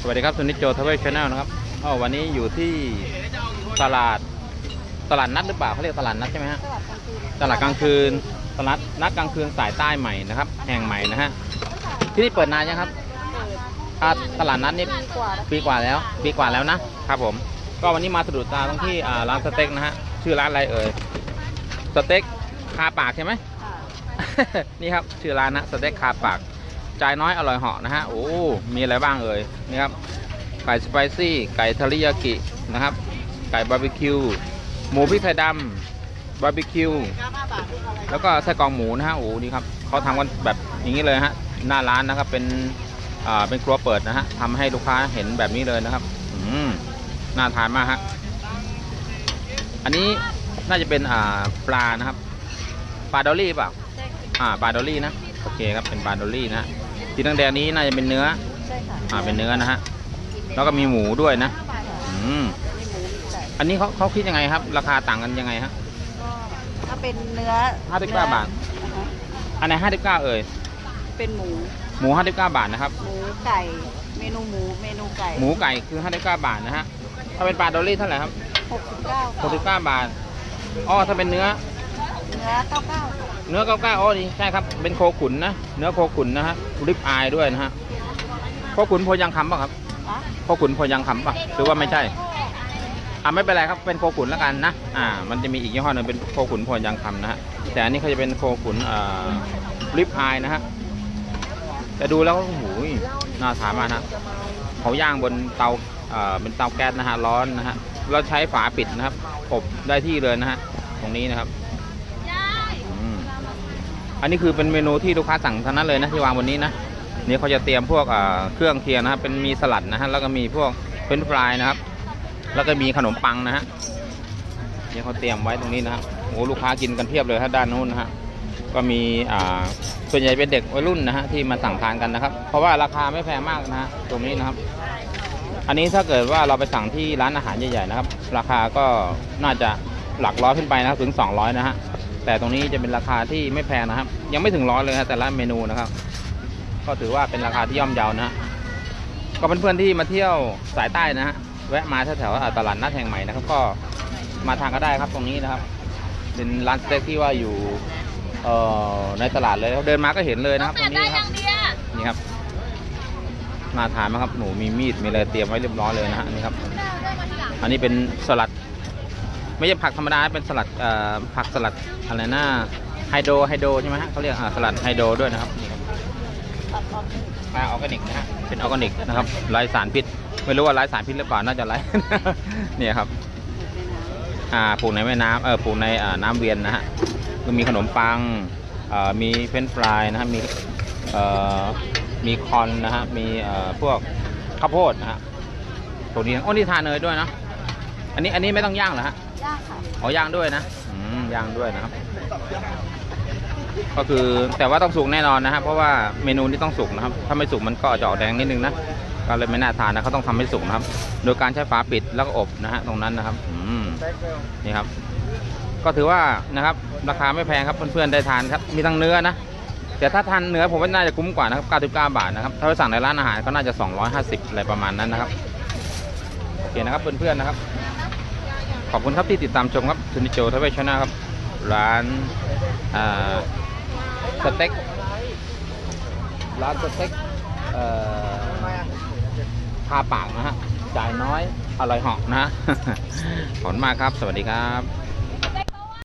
สวัสดีครับสุนิจโจทเวลชาแนลนะครับอ๋อวันนี้อยู่ที่ตลาดตลาดนัดหรือเปล่าเขาเรียกตลาดนัดใช่ไหมฮะตลาดกลางคืนตลาดกลางคืนตลาดนัดกลางคืนสายใต้ใหม่นะครับ แห่งใหม่นะฮะที่นี่เปิดนานยังครับเปิดอ่าตลาดนัดนี่ปีกว่าแล้วปีกว่าแล้วปีกว่าแล้วนะครับผม ก็วันนี้มาสะดุดตาตรงที่อ่าร้านสเต็กนะฮะชื่อร้านอะไรเอ่ยสเต็กคาปากใช่ไหมค่ะนี่ครับชื่อร้านนะสเต็กคาปาก จายน้อยอร่อยเหาะนะฮะโอ้ มีอะไรบ้างเอ่ยนี่ครับไก่สไปซี่ ไก่ทาริยากินะครับ ไก่บาร์บีคิวหมูพริกไทยดำบาร์บีคิวแล้วก็ไส้กรองหมูนะฮะโอ้นี่ครับเขาทำกันแบบอย่างนี้เลยฮะหน้าร้านนะครับเป็นอ่าเป็นครัวเปิดนะฮะทำให้ลูกค้าเห็นแบบนี้เลยนะครับอืมน่าทานมากฮะอันนี้น่าจะเป็นอ่าปลานะครับปลาดอลลี่เปล่าอ่าปลาดอลลี่นะโอเคครับเป็นปลาดอลลี่นะ ฮะที่แดงๆนี้น่าจะเป็นเนื้อใช่ค่ะอ่าเป็นเนื้อนะฮะแล้วก็มีหมูด้วยนะอืมมีหมูมีไก่อันนี้เขาเขาคิดยังไงครับ ราคาต่างกันยังไงฮะก็ถ้าเป็นเนื้อห้าสิบเก้าบาทนะคะอันไหนห้าสิบเก้าเอ่ยเป็นหมู หมูห้าสิบเก้าบาทนะครับหมูไก่ เมนูหมู เมนูไก่หมูไก่คือห้าสิบเก้าบาทนะฮะถ้าเป็นปลาดอลลี่เท่าไหร่ครับหกสิบเก้าหกสิบเก้าบาทอ๋อถ้าเป็นเนื้อเนื้อเก้าเก้า เนื้อเก้าเก้าอ๋อนี่ใช่ครับ เป็นโคขุนนะ เนื้อโคขุนนะฮะ ริบอายด้วยนะฮะ โคขุนโพยังคำป่ะครับอะโคขุนโพยังคำป่ะ หรือว่าไม่ใช่ อ่าไม่เป็นไรครับ เป็นโคขุนแล้วกันนะ อ่า มันจะมีอีกยี่ห้อหนึงเป็นโคขุนโพยังคำนะฮะ แต่อันนี้เขาจะเป็นโคขุนอ่าลิปอายนะฮะ แต่ดูแล้วโอ้โหน่าทานมากนะเขาย่างบนเตาอ่าเป็นเตาแก๊สนะฮะ ร้อนนะฮะ เราใช้ฝาปิดนะครับ อบได้ที่เลยนะฮะ ตรงนี้นะครับอืม อันนี้คือเป็นเมนูที่ลูกค้าสั่งทั้งนั้นเลยนะที่วางบนนี้นะนี่เขาจะเตรียมพวกเครื่องเคียงนะครับเป็นมีสลัดนะฮะแล้วก็มีพวกเฟรนช์ฟรายนะครับ แล้วก็มีขนมปังนะฮะนี่เขาเตรียมไว้ตรงนี้นะฮะโอ้ลูกค้ากินกันเพียบเลยฮะด้านนู้นนะฮะก็มีอ่าส่วนใหญ่เป็นเด็กวัยรุ่นนะฮะที่มาสั่งทานกันนะครับ เพราะว่าราคาไม่แพงมากนะฮะตรงนี้นะครับ อันนี้ถ้าเกิดว่าเราไปสั่งที่ร้านอาหารใหญ่ๆนะครับ ราคาก็น่าจะหลักร้อยขึ้นไปนะครับถึง 200 นะฮะ แต่ตรงนี้จะเป็นราคาที่ไม่แพงนะครับ ยังไม่ถึงร้อยเลยฮะแต่ละเมนูนะครับ ก็ถือว่าเป็นราคาที่ย่อมเยานะฮะก็เพื่อนๆที่มาเที่ยวสายใต้นะฮะแวะมาแถวๆอ่าตลาดนัดแห่งใหม่นะครับ ก็มาทานก็ได้ครับตรงนี้นะครับ เป็นร้านสเต็กที่ว่าอยู่เอ่อในตลาดเลยครับเดินมาก็เห็นเลยนะครับตรงนี้นะครับนี่ครับน่าทานมากครับหนูมีมีดมีอะไรเตรียมไว้เรียบร้อยเลยนะฮะนี่ครับ อันนี้เป็นสลัด ไม่ใช่ผักธรรมดาเป็นสลัดผักสลัดอะไรนะไฮโดรไฮโดรใช่ไหมฮะเขาเรียกสลัดไฮโดรด้วยนะครับนี่ครับปลาออร์แกนิกนะฮะเป็นออร์แกนิกนะครับไร้สารพิษ ไม่รู้ว่าไร้สารพิษหรือเปล่าน่าจะไร้เนี่ยครับอ่าปลูกในแม่น้ำเออปลูกในน้ำเวียนนะฮะก็มีขนมปังมีเฟรนฟรายนะฮะมีมีคอนนะฮะมีพวกข้าวโพดนะฮะตรงนี้โอ้นี่ทานเนยด้วยนะอันนี้อันนี้ไม่ต้องย่างเหรอฮะ ย่างค่ะอ๋อย่างด้วยนะอืมย่างด้วยนะครับ ก็คือแต่ว่าต้องสุกแน่นอนนะครับ เพราะว่าเมนูนี้ต้องสุกนะครับ ถ้าไม่สุกมันก็จะออกแดงนิดนึงนะก็เลยไม่น่าทานนะเขาต้องทำให้สุกนะครับ โดยการใช้ฝาปิดแล้วก็อบนะฮะตรงนั้นนะครับอืมนี่ครับ ก็ถือว่านะครับ ราคาไม่แพงครับเพื่อนๆได้ทานครับมีทั้งเนื้อนะแต่ถ้าทานเนื้อผมว่าน่าจะคุ้มกว่านะครับ99บาทนะครับถ้าไปสั่งในร้านอาหารก็น่าจะ 250อะไรประมาณนั้นนะครับโอเคนะครับเพื่อนๆนะครับ ขอบคุณครับที่ติดตามชมครับทูนิโจทวีชนาครับ ร้านสเต็กร้านสเต็กเอ่อคาปากนะฮะจ่ายน้อยอร่อยเหาะนะฮะขอบคุณมากครับ สวัสดีครับ